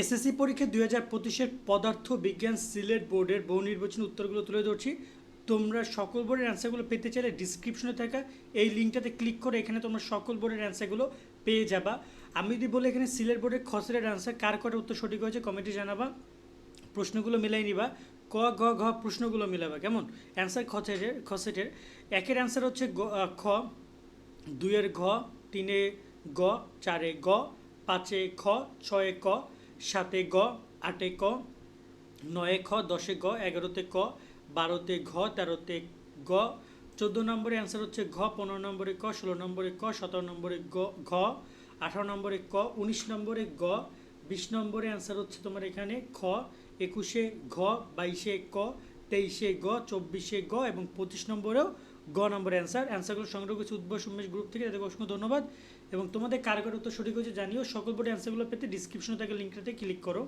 SSC পরীক্ষা দুই হাজার পঁচিশের পদার্থ বিজ্ঞান সিলেট বোর্ডের বহু নির্বাচনী উত্তরগুলো তুলে ধরছি। তোমরা সকল বোর্ডের অ্যান্সারগুলো পেতে চাইলে ডিসক্রিপশনে থাকা এই লিঙ্কটাতে ক্লিক করে এখানে তোমরা সকল বোর্ডের অ্যান্সারগুলো পেয়ে যাবা। আমি যদি বলি এখানে সিলেট বোর্ডের খসড়ের অ্যান্সার কার কটা উত্তর সঠিক হয়েছে কমেন্টে জানাবা। প্রশ্নগুলো মিলাই নিবা। ক গ ঘ প্রশ্নগুলো মিলাবা। কেমন? অ্যান্সার খসেটের খসেটের। একের অ্যান্সার হচ্ছে খ। দুইয়ের ঘ, তিনে গ, চারে গ, পাঁচে খ, ছয়ে ক। সাতে গ, আটে ক, নয়ে খ, দশে গ, এগারোতে ক, বারোতে ঘ, তেরোতে গ। চোদ্দ নম্বরে অ্যান্সার হচ্ছে ঘ, পনেরো নম্বরে ক, ষোলো নম্বরে ক, সতেরো নম্বরে গ, ঘ, আঠারো নম্বরে ক, উনিশ নম্বরে গ, বিশ নম্বরে অ্যান্সার হচ্ছে তোমার এখানে খ, একুশে ঘ, বাইশে ক, তেইশে গ, চব্বিশে গ এবং পঁচিশ নম্বরেও গ নম্বর অ্যান্সার। অ্যান্সারগুলো সংগ্রহ করেছে উদ্ভব উন্মেষ গ্রুপ থেকে। তাদেরকে অসংখ্য ধন্যবাদ। এবং তোমাদের কারও কারও উত্তর সঠিক হয়েছে জানিও। সকল বোর্ডে অ্যান্সারগুলো পেতে ডিসক্রিপশনে থাকে লিঙ্কটাতে ক্লিক করো।